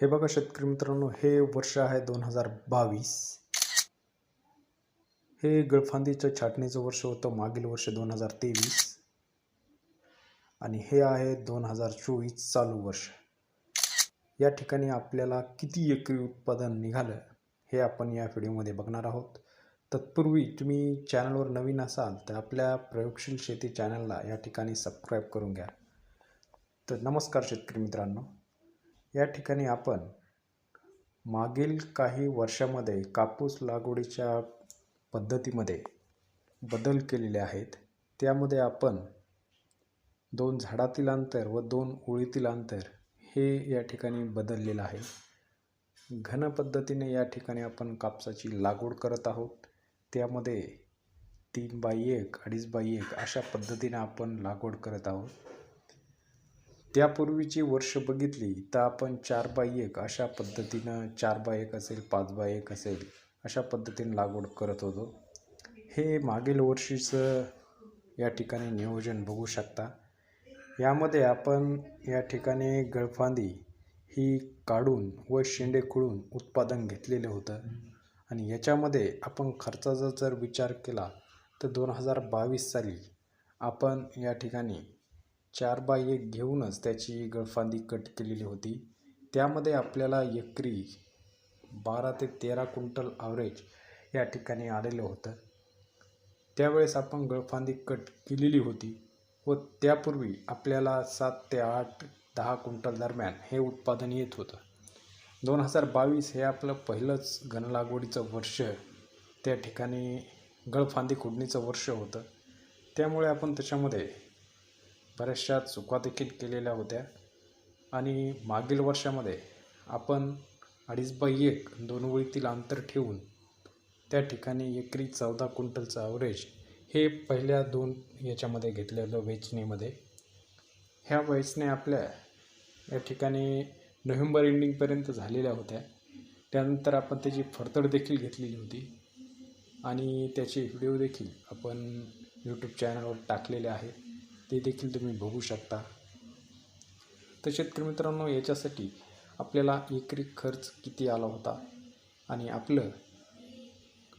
हे बघा शेतकरी मित्रांनो हे वर्ष आहे दोन हजार बावीस. हे गळफांदीच्या छाटणीचं वर्ष होतं मागील वर्ष दोन हजार तेवीस. आणि हे आहे दोन हजार चोवीस चालू वर्ष. या ठिकाणी आपल्याला किती एकरी उत्पादन निघालं हे आपण या व्हिडिओमध्ये बघणार आहोत. तत्पूर्वी तुम्ही चॅनलवर नवीन असाल तर आपल्या प्रयोगशील शेती चॅनलला या ठिकाणी सबस्क्राईब करून घ्या. तर नमस्कार शेतकरी मित्रांनो. या ठिकाणी आपण मागील काही वर्षामध्ये कापूस लागवडीच्या पद्धतीमध्ये बदल केलेले आहेत. त्यामध्ये आपण दोन झाडातील अंतर व दोन ओळीतील अंतर हे या ठिकाणी बदललेलं आहे. घन पद्धतीने या ठिकाणी आपण कापसाची लागवड करत आहोत. त्यामध्ये तीन बाय एक अडीच बाय एक अशा पद्धतीने आपण लागवड करत आहोत. त्यापूर्वीची वर्ष बघितली तर आपण चार बाय एक अशा पद्धतीनं चार बाय एक असेल पाच बाय एक असेल अशा पद्धतीने लागवड करत होतो. हे मागील वर्षीचं या ठिकाणी नियोजन बघू शकता. यामध्ये आपण या ठिकाणी गळफांदी ही काढून व शेंडे खुळून उत्पादन घेतलेलं होतं. आणि याच्यामध्ये आपण खर्चाचा जर विचार केला तर दोन हजार बावीस साली आपण या ठिकाणी चार बाय एक घेऊनच त्याची गळफांदी कट केलेली होती. त्यामध्ये आपल्याला एकरी बारा ते तेरा क्विंटल ॲव्हरेज या ठिकाणी आलेलं होतं. त्यावेळेस आपण गळफांदी कट केलेली होती व त्यापूर्वी आपल्याला सात ते आठ दहा क्विंटल दरम्यान हे उत्पादन येत होतं. दोन हजार बावीस हे आपलं पहिलंच घनलागवडीचं वर्ष त्या ठिकाणी गळफांदी खुडणीचं वर्ष होतं. त्यामुळे आपण त्याच्यामध्ये बऱ्याचशा चुकादेखील केलेल्या होत्या. आणि मागील वर्षामध्ये आपण अडीच बाय एक दोन ओळीतील अंतर ठेवून त्या ठिकाणी एकरी चौदा क्विंटलचं ॲव्हरेज हे पहिल्या दोन याच्यामध्ये घेतलेलं वेचणीमध्ये. ह्या वेचणे आपल्या या ठिकाणी नोव्हेंबर एंडिंगपर्यंत झालेल्या होत्या. त्यानंतर आपण त्याची फरतड देखील घेतलेली होती. आणि त्याचे व्हिडिओ देखील आपण यूट्यूब चॅनलवर टाकलेले आहेत. ते देखील तुम्ही बघू शकता. तर शेतकरी मित्रांनो याच्यासाठी आपल्याला एकरी खर्च किती आला होता? आणि आपलं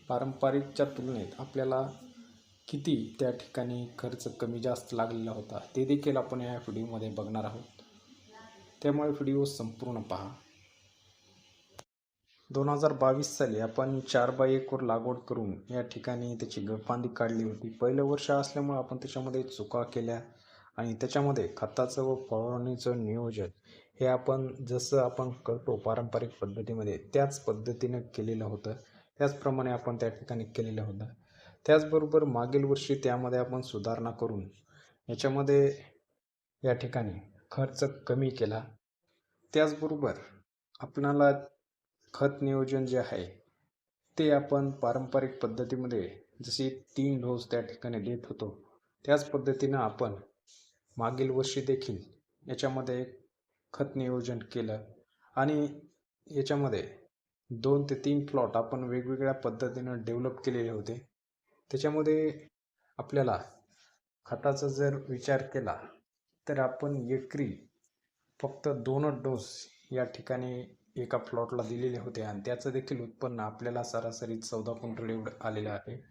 पारंपरिकच्या तुलनेत आपल्याला किती त्या ठिकाणी खर्च कमी जास्त लागलेला होता? ते देखील आपण या व्हिडिओमध्ये बघणार आहोत. त्यामुळे व्हिडिओ संपूर्ण पहा. दोन हजार बावीस साली आपण चार बाय एकवर लागवड करून या ठिकाणी त्याची गळफांदी काढली होती. पहिलं वर्ष असल्यामुळे आपण त्याच्यामध्ये चुका केल्या आणि त्याच्यामध्ये खताचं व फवारणीचं नियोजन हे आपण जसं आपण करतो पारंपरिक पद्धतीमध्ये त्याच पद्धतीनं केलेलं होतं. त्याचप्रमाणे आपण त्या ठिकाणी केलेलं होतं. त्याचबरोबर मागील वर्षी त्यामध्ये आपण सुधारणा करून याच्यामध्ये या ठिकाणी खर्च कमी केला. त्याचबरोबर आपणाला खत नियोजन जे आहे ते आपण पारंपरिक पद्धतीमध्ये जशी तीन डोस त्या ठिकाणी देत होतो त्याच पद्धतीनं आपण मागील वर्षी देखील याच्यामध्ये खत नियोजन केलं. आणि याच्यामध्ये दोन ते तीन प्लॉट आपण वेगवेगळ्या पद्धतीनं डेव्हलप केलेले होते. त्याच्यामध्ये आपल्याला खताचा जर विचार केला तर आपण एकरी फक्त दोनच डोस या ठिकाणी एका प्लॉटला दिलेले होते. आणि त्याचं देखील उत्पन्न आपल्याला सरासरी चौदा क्विंटल एवढं आलेलं आहे.